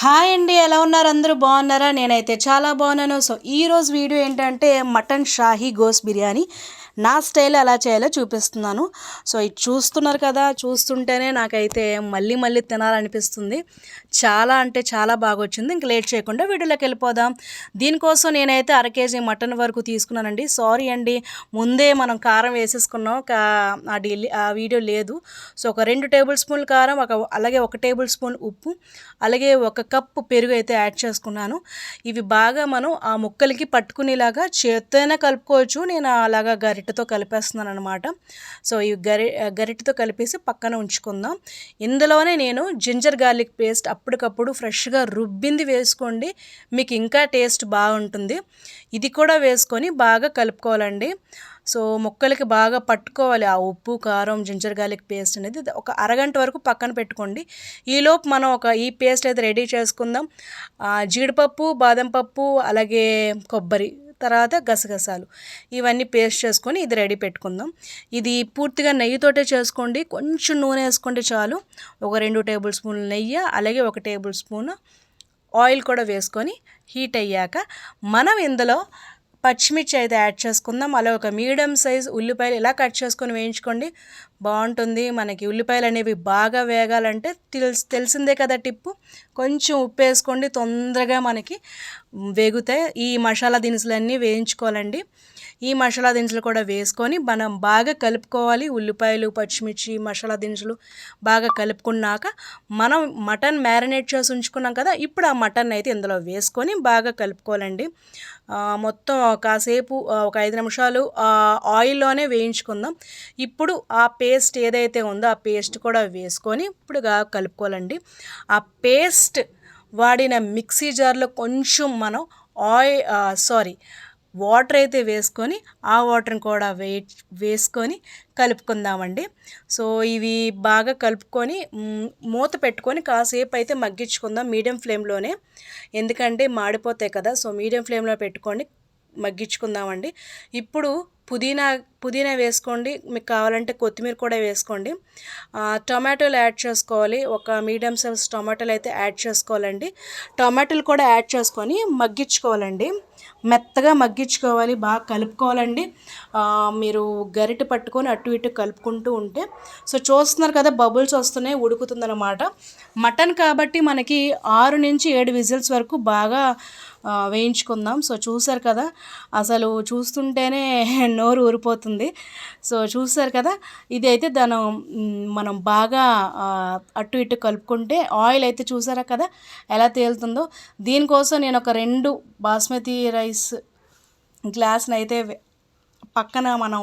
Hi అండి ఎలా ఉన్నారు? అందరూ బాగున్నారా? నేనైతే చాలా బాగున్నాను. సో ఈరోజు వీడియో ఏంటంటే మటన్ షాహీ గోస్ బిర్యానీ. నా స్టైల్ ఎలా చేయాలో చూపిస్తున్నాను. సో ఇది చూస్తున్నారు కదా చూస్తుంటేనే నాకైతే మళ్ళీ మళ్ళీ తినాలనిపిస్తుంది. చాలా అంటే చాలా బాగా వచ్చింది ఇంక లేట్ చేయకుండా వీడియోలోకి వెళ్ళిపోదాం. దీనికోసం నేనైతే అర కేజీ మటన్ వరకు తీసుకున్నానండి. సారీ అండి ముందే మనం కారం వేసేసుకున్నాం. కా ఆ డీలీ ఆ వీడియో లేదు. సో ఒక రెండు టేబుల్ స్పూన్ల కారం ఒక అలాగే ఒక టేబుల్ స్పూన్ ఉప్పు అలాగే ఒక కప్పు పెరుగు అయితే యాడ్ చేసుకున్నాను. ఇవి బాగా మనం ఆ ముక్కలకి పట్టుకునేలాగా చేత్తోనే కలుపుకోవచ్చు. నేను అలాగా గరి గరిటతో కలిపేస్తున్నాను అనమాట సో ఈ గరి గరిటతో కలిపేసి పక్కన ఉంచుకుందాం. ఇందులోనే నేను జింజర్ గార్లిక్ పేస్ట్ అప్పటికప్పుడు ఫ్రెష్గా రుబ్బింది వేసుకోండి. మీకు ఇంకా టేస్ట్ బాగుంటుంది. ఇది కూడా వేసుకొని బాగా కలుపుకోవాలండి. సో ముక్కలకి బాగా పట్టుకోవాలి. ఆ ఉప్పు కారం జింజర్ గార్లిక్ పేస్ట్ అనేది ఒక అరగంట వరకు పక్కన పెట్టుకోండి. ఈలోపు మనం ఒక ఈ పేస్ట్ అయితే రెడీ చేసుకుందాం. జీడిపప్పు బాదం పప్పు అలాగే కొబ్బరి తర్వాత గసగసాలు. ఇవన్నీ పేస్ట్ చేసుకొని ఇది రెడీ పెట్టుకుందాం. ఇది పూర్తిగా నెయ్యితోటే చేసుకోండి. కొంచెం నూనె వేసుకుంటే చాలు. ఒక రెండు టేబుల్ స్పూన్లు నెయ్యి అలాగే ఒక టేబుల్ స్పూన్ ఆయిల్ కూడా వేసుకొని హీట్ అయ్యాక మనం ఇందులో పచ్చిమిర్చి అయితే యాడ్ చేసుకుందాం. అలా ఒక మీడియం సైజ్ ఉల్లిపాయలు ఇలా కట్ చేసుకొని వేయించుకోండి. బాగుంటుంది. మనకి ఉల్లిపాయలు అనేవి బాగా వేగాలంటే తెలిసి తెలిసిందే కదా టిప్పు. కొంచెం ఉప్పు వేసుకోండి. తొందరగా మనకి వేగుతాయి ఈ మసాలా దినుసులన్నీ వేయించుకోవాలండి. ఈ మసాలా దినుసులు కూడా వేసుకొని మనం బాగా కలుపుకోవాలి. ఉల్లిపాయలు పచ్చిమిర్చి మసాలా దినుసులు బాగా కలుపుకున్నాక మనం మటన్ మ్యారినేట్ చేసి ఉంచుకున్నాం కదా ఇప్పుడు ఆ మటన్ అయితే ఇందులో వేసుకొని బాగా కలుపుకోవాలండి. మొత్తం కాసేపు ఒక ఐదు నిమిషాలు ఆయిల్లోనే వేయించుకుందాం. ఇప్పుడు ఆ పేస్ట్ ఏదైతే ఉందో ఆ పేస్ట్ కూడా వేసుకొని ఇప్పుడుగా కలుపుకోవాలండి. ఆ పేస్ట్ వాడిన మిక్సీ జార్లో కొంచెం మనం ఆయిల్ సారీ వాటర్ అయితే వేసుకొని ఆ వాటర్ని కూడా వే వేసుకొని కలుపుకుందామండి. సో ఇవి బాగా కలుపుకొని మూత పెట్టుకొని కాసేపు అయితే మగ్గించుకుందాం మీడియం ఫ్లేమ్లోనే. ఎందుకంటే మాడిపోతాయి కదా సో మీడియం ఫ్లేమ్లో పెట్టుకొని మగ్గించుకుందామండి. ఇప్పుడు పుదీనా పుదీనా వేసుకోండి. మీకు కావాలంటే కొత్తిమీర కూడా వేసుకోండి. టొమాటోలు యాడ్ చేసుకోవాలి. ఒక మీడియం సైజ్ టొమాటోలు అయితే యాడ్ చేసుకోవాలండి. టొమాటోలు కూడా యాడ్ చేసుకొని మగ్గించుకోవాలండి. మెత్తగా మగ్గించుకోవాలి బాగా కలుపుకోవాలండి. మీరు గరిటె పట్టుకొని అటు ఇటు కలుపుకుంటూ ఉంటే సో చూస్తున్నారు కదా బబుల్స్ వస్తున్నాయి ఉడుకుతుందనమాట మటన్ కాబట్టి మనకి ఆరు నుంచి ఏడు విజిల్స్ వరకు బాగా వేయించుకుందాం. సో చూసారు కదా అసలు చూస్తుంటేనే నోరు ఊరిపోతుంది. సో చూసారు కదా ఇది అయితే దాని మనం బాగా అటు ఇటు కలుపుకుంటే ఆయిల్ అయితే చూసారా కదా ఎలా తేలుతుందో. దీనికోసం నేను ఒక రెండు బాస్మతి రైస్ గ్లాస్ని అయితే పక్కన మనం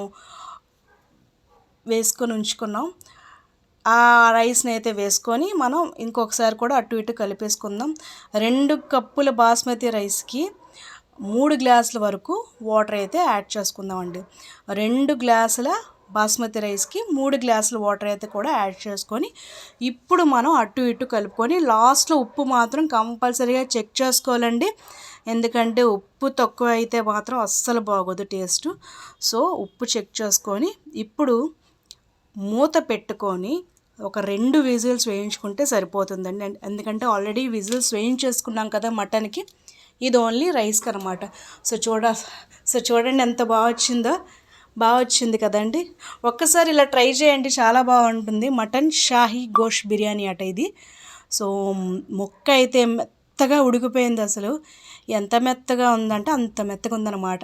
వేసుకొని ఉంచుకున్నాం. ఆ రైస్ని అయితే వేసుకొని మనం ఇంకొకసారి కూడా అటు ఇటు కలిపేసుకుందాం. రెండు కప్పుల బాస్మతి రైస్కి మూడు గ్లాసుల వరకు వాటర్ అయితే యాడ్ చేసుకుందామండి. రెండు గ్లాసుల బాస్మతి రైస్కి మూడు గ్లాసుల వాటర్ అయితే కూడా యాడ్ చేసుకొని ఇప్పుడు మనం అటు ఇటు కలుపుకొని లాస్ట్లో ఉప్పు మాత్రం కంపల్సరీగా చెక్ చేసుకోవాలండి. ఎందుకంటే ఉప్పు తక్కువ అయితే మాత్రం అస్సలు బాగోదు టేస్ట్. సో ఉప్పు చెక్ చేసుకొని ఇప్పుడు మూత పెట్టుకొని ఒక రెండు విజిల్స్ వేయించుకుంటే సరిపోతుందండి. ఎందుకంటే ఆల్రెడీ విజిల్స్ వేయించేసుకున్నాం కదా మటన్కి. ఇది ఓన్లీ రైస్కి అనమాట సో చూడ సో చూడండి ఎంత బాగా వచ్చిందో. బాగా వచ్చింది కదండి. ఒక్కసారి ఇలా ట్రై చేయండి చాలా బాగుంటుంది. మటన్ షాహీ గోష్ బిర్యానీ అట ఇది. సో మొక్క అయితే మెత్తగా ఉడికిపోయింది అసలు. ఎంత మెత్తగా ఉందంటే అంత మెత్తగా ఉందన్నమాట.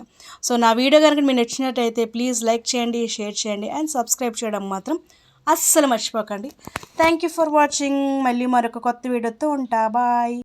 సో నా వీడియో కనుక మీరు నచ్చినట్టయితే ప్లీజ్ లైక్ చేయండి షేర్ చేయండి అండ్ సబ్స్క్రైబ్ చేయడం మాత్రం అస్సలు మర్చిపోకండి. Thank you for watching. మళ్ళీ మరొక కొత్త వీడియోతో ఉంటా. బాయ్.